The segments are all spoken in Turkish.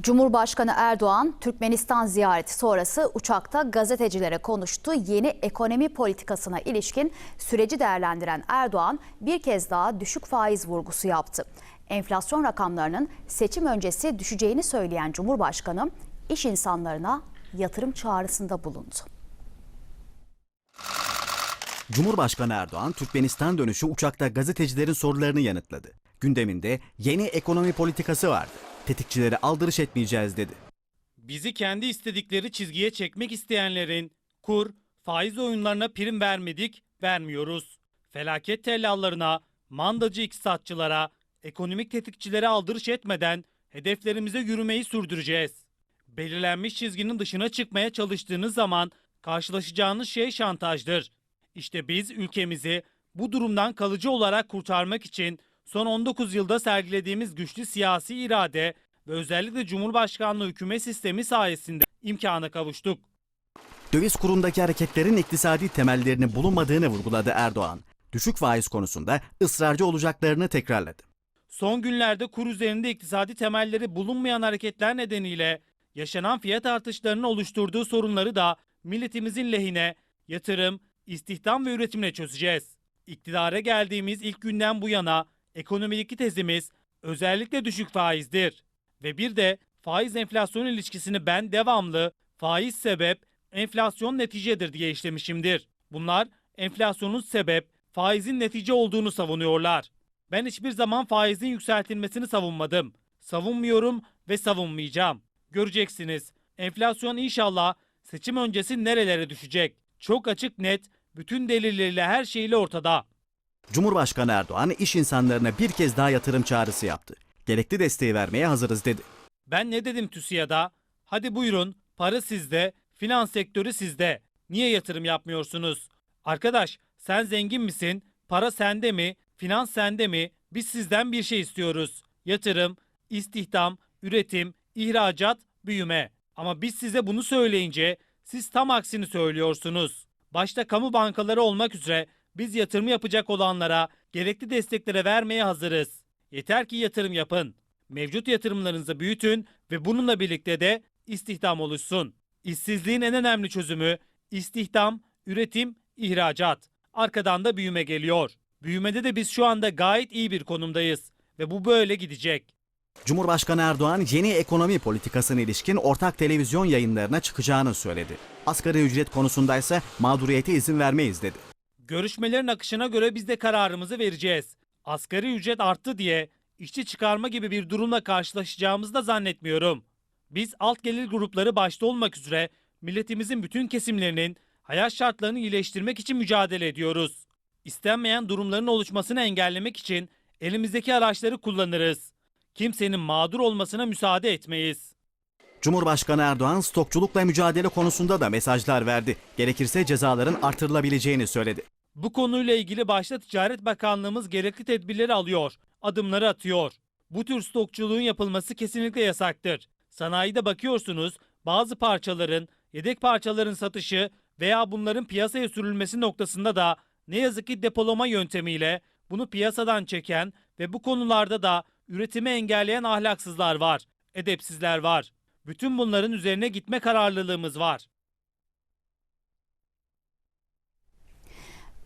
Cumhurbaşkanı Erdoğan, Türkmenistan ziyareti sonrası uçakta gazetecilere konuştu. Yeni ekonomi politikasına ilişkin süreci değerlendiren Erdoğan bir kez daha düşük faiz vurgusu yaptı. Enflasyon rakamlarının seçim öncesi düşeceğini söyleyen Cumhurbaşkanı, iş insanlarına yatırım çağrısında bulundu. Cumhurbaşkanı Erdoğan, Türkmenistan dönüşü uçakta gazetecilerin sorularını yanıtladı. Gündeminde yeni ekonomi politikası vardı. Tetikçilere aldırış etmeyeceğiz dedi. Bizi kendi istedikleri çizgiye çekmek isteyenlerin kur, faiz oyunlarına prim vermedik, vermiyoruz. Felaket tellallarına, mandacı iktisatçılara, ekonomik tetikçilere aldırış etmeden hedeflerimize yürümeyi sürdüreceğiz. Belirlenmiş çizginin dışına çıkmaya çalıştığınız zaman karşılaşacağınız şey şantajdır. İşte biz ülkemizi bu durumdan kalıcı olarak kurtarmak için son 19 yılda sergilediğimiz güçlü siyasi irade ve özellikle Cumhurbaşkanlığı hükümet sistemi sayesinde imkana kavuştuk. Döviz kurundaki hareketlerin iktisadi temellerinin bulunmadığını vurguladı Erdoğan. Düşük faiz konusunda ısrarcı olacaklarını tekrarladı. Son günlerde kur üzerinde iktisadi temelleri bulunmayan hareketler nedeniyle yaşanan fiyat artışlarının oluşturduğu sorunları da milletimizin lehine yatırım, istihdam ve üretimle çözeceğiz. İktidara geldiğimiz ilk günden bu yana ekonomideki tezimiz özellikle düşük faizdir. Ve bir de faiz enflasyon ilişkisini ben devamlı faiz sebep, enflasyon neticedir diye işlemişimdir. Bunlar enflasyonun sebep, faizin netice olduğunu savunuyorlar. Ben hiçbir zaman faizin yükseltilmesini savunmadım. Savunmuyorum ve savunmayacağım. Göreceksiniz. Enflasyon inşallah seçim öncesi nerelere düşecek? Çok açık net, bütün delilleriyle her şeyle ortada. Cumhurbaşkanı Erdoğan iş insanlarına bir kez daha yatırım çağrısı yaptı. Gerekli desteği vermeye hazırız dedi. Ben ne dedim TÜSİAD'a? Hadi buyurun, para sizde, finans sektörü sizde. Niye yatırım yapmıyorsunuz? Arkadaş, sen zengin misin? Para sende mi? Finans sende mi? Biz sizden bir şey istiyoruz. Yatırım, istihdam, üretim, ihracat, büyüme. Ama biz size bunu söyleyince siz tam aksini söylüyorsunuz. Başta kamu bankaları olmak üzere biz yatırım yapacak olanlara gerekli desteklere vermeye hazırız. Yeter ki yatırım yapın. Mevcut yatırımlarınızı büyütün ve bununla birlikte de istihdam oluşsun. İşsizliğin en önemli çözümü istihdam, üretim, ihracat. Arkadan da büyüme geliyor. Büyümede de biz şu anda gayet iyi bir konumdayız ve bu böyle gidecek. Cumhurbaşkanı Erdoğan yeni ekonomi politikasına ilişkin ortak televizyon yayınlarına çıkacağını söyledi. Asgari ücret konusundaysa mağduriyete izin vermeyiz dedi. Görüşmelerin akışına göre biz de kararımızı vereceğiz. Asgari ücret arttı diye işçi çıkarma gibi bir durumla karşılaşacağımızı da zannetmiyorum. Biz alt gelir grupları başta olmak üzere milletimizin bütün kesimlerinin hayat şartlarını iyileştirmek için mücadele ediyoruz. İstenmeyen durumların oluşmasını engellemek için elimizdeki araçları kullanırız. Kimsenin mağdur olmasına müsaade etmeyiz. Cumhurbaşkanı Erdoğan stokçulukla mücadele konusunda da mesajlar verdi. Gerekirse cezaların artırılabileceğini söyledi. Bu konuyla ilgili başta Ticaret Bakanlığımız gerekli tedbirleri alıyor, adımları atıyor. Bu tür stokçuluğun yapılması kesinlikle yasaktır. Sanayide bakıyorsunuz bazı parçaların, yedek parçaların satışı veya bunların piyasaya sürülmesi noktasında da ne yazık ki depolama yöntemiyle bunu piyasadan çeken ve bu konularda da üretimi engelleyen ahlaksızlar var, edepsizler var. Bütün bunların üzerine gitme kararlılığımız var.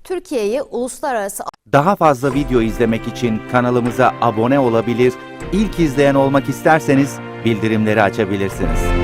Türkiye'yi uluslararası Daha fazla video izlemek için kanalımıza abone olabilir, ilk izleyen olmak isterseniz bildirimleri açabilirsiniz.